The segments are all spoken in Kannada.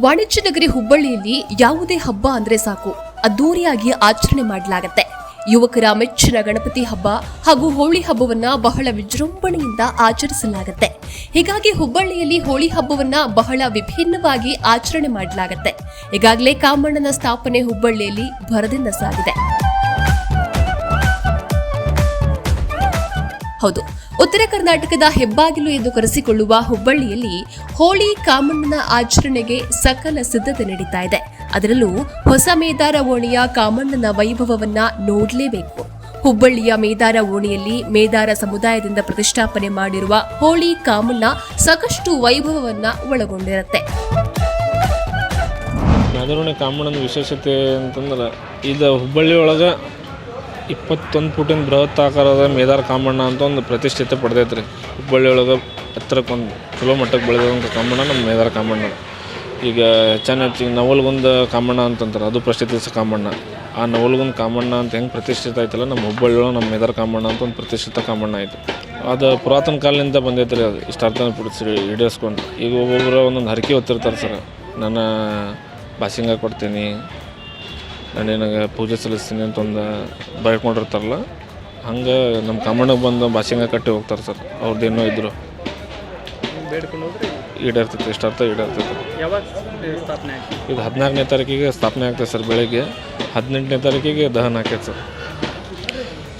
ವಾಣಿಜ್ಯ ನಗರಿ ಹುಬ್ಬಳ್ಳಿಯಲ್ಲಿ ಯಾವುದೇ ಹಬ್ಬ ಅಂದ್ರೆ ಸಾಕು. ಅದ್ದೂರಿಯಾಗಿ ಆಚರಣೆ ಮಾಡಲಾಗುತ್ತೆ. ಯುವಕರ ಮೆಚ್ಚಿನ ಗಣಪತಿ ಹಬ್ಬ ಹಾಗೂ ಹೋಳಿ ಹಬ್ಬವನ್ನ ಬಹಳ ವಿಜೃಂಭಣೆಯಿಂದ ಆಚರಿಸಲಾಗುತ್ತೆ. ಹೀಗಾಗಿ ಹುಬ್ಬಳ್ಳಿಯಲ್ಲಿ ಹೋಳಿ ಹಬ್ಬವನ್ನ ಬಹಳ ವಿಭಿನ್ನವಾಗಿ ಆಚರಣೆ ಮಾಡಲಾಗುತ್ತೆ. ಈಗಾಗಲೇ ಕಾಮಣ್ಣನ ಸ್ಥಾಪನೆ ಹುಬ್ಬಳ್ಳಿಯಲ್ಲಿ ಭರದಿಂದ ಸಾಗಿದೆ. ಹೌದು, ಉತ್ತರ ಕರ್ನಾಟಕದ ಹೆಬ್ಬಾಗಿಲು ಎಂದು ಕರೆಸಿಕೊಳ್ಳುವ ಹುಬ್ಬಳ್ಳಿಯಲ್ಲಿ ಹೋಳಿ ಕಾಮಣ್ಣನ ಆಚರಣೆಗೆ ಸಕಲ ಸಿದ್ಧತೆ ನಡೀತಾ ಇದೆ. ಅದರಲ್ಲೂ ಹೊಸ ಮೇದಾರ ಓಣಿಯ ಕಾಮಣ್ಣನ ವೈಭವವನ್ನ ನೋಡಲೇಬೇಕು. ಹುಬ್ಬಳ್ಳಿಯ ಮೇದಾರ ಓಣಿಯಲ್ಲಿ ಮೇದಾರ ಸಮುದಾಯದಿಂದ ಪ್ರತಿಷ್ಠಾಪನೆ ಮಾಡಿರುವ ಹೋಳಿ ಕಾಮಣ್ಣ ಸಾಕಷ್ಟು ವೈಭವವನ್ನ ಒಳಗೊಂಡಿರುತ್ತೆ. ಮೇದಾರೋಣಿ ಕಾಮಣ್ಣನ ವಿಶೇಷತೆ ಅಂತಂದ್ರೆ ಇದು ಹುಬ್ಬಳ್ಳಿ ಒಳಗೆ ಇಪ್ಪತ್ತೊಂದು ಫುಟಿನ ಬೃಹತ್ ಆಕಾರದ ಮೇದಾರ ಕಾಮಣ್ಣ ಅಂತ ಒಂದು ಪ್ರತಿಷ್ಠಿತ ಪಡೆದೈತೆ ರೀ ಹುಬ್ಬಳ್ಳಿ ಒಳಗೆ ಹತ್ತಿರಕ್ಕೊಂದು ಚಲೋ ಮಟ್ಟಕ್ಕೆ ಬೆಳೆದಂಥ ಕಾಮಣ್ಣ ನಮ್ಮ ಮೇದಾರ ಕಾಮಣ್ಣ ಈಗ ಚೆನ್ನಾಗಿ ನವಲ್ಗುಂದ ಕಾಮಣ್ಣ ಅಂತಂತಾರೆ, ಅದು ಪ್ರಸಿದ್ಧ ಕಾಮಣ್ಣ. ಆ ನವಲ್ಗುಂದ ಕಾಮಣ್ಣ ಅಂತ ಹೆಂಗೆ ಪ್ರತಿಷ್ಠಿತ ಆಯ್ತಲ್ಲ, ನಮ್ಮ ಹುಬ್ಬಳ್ಳಿ ನಮ್ಮ ಮೆದರ್ ಕಾಮಣ್ಣ ಅಂತ ಒಂದು ಪ್ರತಿಷ್ಠಿತ ಕಾಮಣ್ಣ ಆಯಿತು. ಅದು ಪುರಾತನ ಕಾಲದಿಂದ ಬಂದೈತೆ ರೀ ಅದು ಇಷ್ಟಾರ್ಥನ ಬಿಡಿಸಿ ಹಿಡಿಸ್ಕೊಂಡು ಈಗ ಒಬ್ಬೊಬ್ಬರು ಒಂದೊಂದು ಹರಕೆ ಹೊತ್ತಿರ್ತಾರೆ ಸರ್. ನಾನು ಬಾಸಿಂಗ ಕೊಡ್ತೀನಿ ನಾನು ಏನಾಗ ಪೂಜೆ ಸಲ್ಲಿಸ್ತೀನಿ ಅಂತ ಒಂದು ಬರ್ಕೊಂಡಿರ್ತಾರಲ್ಲ ಹಂಗೆ ನಮ್ಮ ಕಾಮಣ್ಣಗೆ ಬಂದು ಬಾಸಿಂಗ ಕಟ್ಟಿ ಹೋಗ್ತಾರೆ ಸರ್ ಅವ್ರದ್ದೇನೋ ಇದ್ರು. ಈಡೇರ್ತೈತೆ ಇಷ್ಟಾರ್ಥ ಈಡೇರ್ತೈತೆ ಯಾವಾಗ ಸ್ಥಾಪನೆ ಆಯ್ತು? ಇದು ಹದಿನಾಲ್ಕನೇ ತಾರೀಕಿಗೆ ಸ್ಥಾಪನೆ ಆಗ್ತದೆ ಸರ್ ಬೆಳಗ್ಗೆ ಹದಿನೆಂಟನೇ ತಾರೀಕಿಗೆ ದಹನ ಆಕೈತೆ ಸರ್.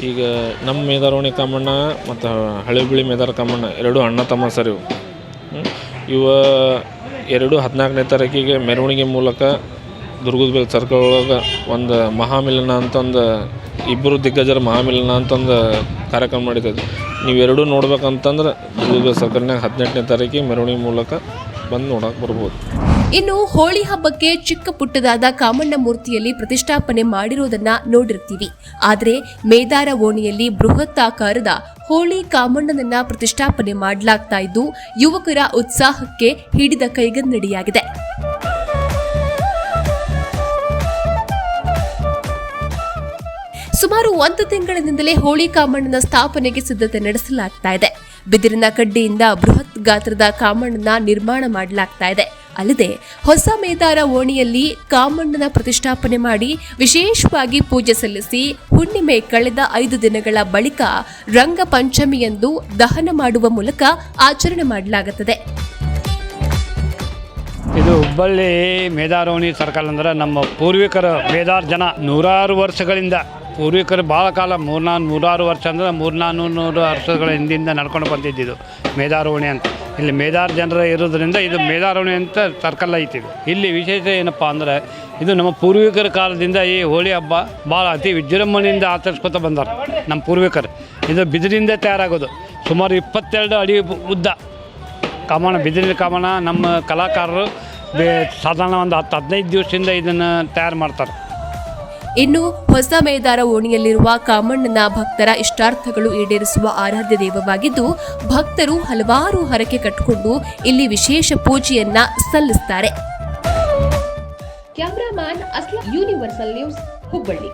ಈಗ ನಮ್ಮ ಮೇದಾರವಣಿ ಕಾಮಣ್ಣ ಮತ್ತು ಹಳೆ ಬಿಳಿ ಮೇದಾರ ಕಾಮಣ್ಣ ಎರಡು ಅಣ್ಣ ತಮ್ಮ ಸರ್ ಇವು. ಹ್ಮ್. ಇವ ಎರಡು ಹದಿನಾಲ್ಕನೇ ತಾರೀಕಿಗೆ ಮೆರವಣಿಗೆ ಮೂಲಕ ದುರ್ಗದ ಬೇಲ್ ಸರ್ಕಲ್ ಒಳಗೆ ಒಂದು ಮಹಾಮಿಲನ ಅಂತಂದು ಇಬ್ಬರು ದಿಗ್ಗಜರ ಮಹಾಮಿಲನ ಅಂತಂದು ಕಾರ್ಯಕ್ರಮ ಮಾಡಿದ್ದದು ನೀವೆರಡೂ ನೋಡ್ಬೇಕಂತಂದ್ರೆ ಬೇಲ್ ಸರ್ಕಲ್ನಾಗ ಹದಿನೆಂಟನೇ ತಾರೀಕಿಗೆ ಮೆರವಣಿಗೆ ಮೂಲಕ ಬಂದು ನೋಡಕ್ಕೆ ಬರ್ಬೋದು. ಇನ್ನು ಹೋಳಿ ಹಬ್ಬಕ್ಕೆ ಚಿಕ್ಕ ಪುಟ್ಟದಾದ ಕಾಮಣ್ಣ ಮೂರ್ತಿಯಲ್ಲಿ ಪ್ರತಿಷ್ಠಾಪನೆ ಮಾಡಿರೋದನ್ನ ನೋಡಿರ್ತೀವಿ. ಆದರೆ ಮೇದಾರ ಓಣಿಯಲ್ಲಿ ಬೃಹತ್ ಆಕಾರದ ಹೋಳಿ ಕಾಮಣ್ಣನನ್ನ ಪ್ರತಿಷ್ಠಾಪನೆ ಮಾಡಲಾಗ್ತಾ ಇದ್ದು, ಯುವಕರ ಉತ್ಸಾಹಕ್ಕೆ ಹಿಡಿದ ಕೈಗನ್ನಡಿಯಾಗಿದೆ. ಸುಮಾರು ಒಂದು ತಿಂಗಳಿನಿಂದಲೇ ಹೋಳಿ ಕಾಮಣ್ಣನ ಸ್ಥಾಪನೆಗೆ ಸಿದ್ಧತೆ ನಡೆಸಲಾಗ್ತಾ ಇದೆ. ಬಿದಿರಿನ ಕಡ್ಡಿಯಿಂದ ಬೃಹತ್ ಗಾತ್ರದ ಕಾಮಣ್ಣನ ನಿರ್ಮಾಣ ಮಾಡಲಾಗ್ತಾ ಇದೆ. ಅಲ್ಲದೆ ಹೊಸ ಮೇದಾರ ಓಣಿಯಲ್ಲಿ ಕಾಮಣ್ಣನ ಪ್ರತಿಷ್ಠಾಪನೆ ಮಾಡಿ ವಿಶೇಷವಾಗಿ ಪೂಜೆ ಸಲ್ಲಿಸಿ ಹುಣ್ಣಿಮೆ ಕಳೆದ ಐದು ದಿನಗಳ ಬಳಿಕ ರಂಗ ಪಂಚಮಿಯಂದು ದಹನ ಮಾಡುವ ಮೂಲಕ ಆಚರಣೆ ಮಾಡಲಾಗುತ್ತದೆ. ಇದು ಹುಬ್ಬಳ್ಳಿ ಮೇದಾರೋಣಿ ಸರ್ಕಲ್ ಅಂದ್ರೆ ನಮ್ಮ ಪೂರ್ವಿಕರ ಮೇದಾರ್ ಜನ ನೂರಾರು ವರ್ಷಗಳಿಂದ ಪೂರ್ವಿಕರು ಭಾಳ ಕಾಲ ಮೂರ್ನಾ ನೂರಾರು ವರ್ಷ ಅಂದರೆ ಮೂರ್ನಾರು ನೂರು ವರ್ಷಗಳ ಹಿಂದಿಂದ ನಡ್ಕೊಂಡು ಬಂದಿದ್ದಿದ್ದು ಮೇದಾರೋಣಿ ಅಂತ. ಇಲ್ಲಿ ಮೇದಾರ ಜನರ ಇರೋದ್ರಿಂದ ಇದು ಮೇದಾರೋಣಿ ಅಂತ ಸರ್ಕಲ್ ಐತಿ. ಇಲ್ಲಿ ವಿಶೇಷ ಏನಪ್ಪ ಅಂದರೆ, ಇದು ನಮ್ಮ ಪೂರ್ವಿಕರ ಕಾಲದಿಂದ ಈ ಹೋಳಿ ಹಬ್ಬ ಭಾಳ ಅತಿ ವಿಜೃಂಭಣೆಯಿಂದ ಆಚರಿಸ್ಕೊತ ಬಂದರು ನಮ್ಮ ಪೂರ್ವಿಕರು. ಇದು ಬಿದಿರಿಂದ ತಯಾರಾಗೋದು. ಸುಮಾರು ಇಪ್ಪತ್ತೆರಡು ಅಡಿ ಉದ್ದ. ಕಮಾಣ ಬಿದಿರಿನ ಕಮಾಣ ನಮ್ಮ ಕಲಾಕಾರರು ಸಾಧಾರಣ ಒಂದು ಹತ್ತು ಹದಿನೈದು ದಿವಸದಿಂದ ಇದನ್ನು ತಯಾರು ಮಾಡ್ತಾರೆ. ಇನ್ನು ಹೊಸ ಮೇದಾರ ಓಣಿಯಲ್ಲಿರುವ ಕಾಮಣ್ಣನ ಭಕ್ತರ ಇಷ್ಟಾರ್ಥಗಳು ಈಡೇರಿಸುವ ಆರಾಧ್ಯ ದೈವವಾಗಿದ್ದು, ಭಕ್ತರು ಹಲವಾರು ಹರಕೆ ಕಟ್ಟಿಕೊಂಡು ಇಲ್ಲಿ ವಿಶೇಷ ಪೂಜೆಯನ್ನ ಸಲ್ಲಿಸುತ್ತಾರೆ cameraman Asla, Universal News, Hubballi.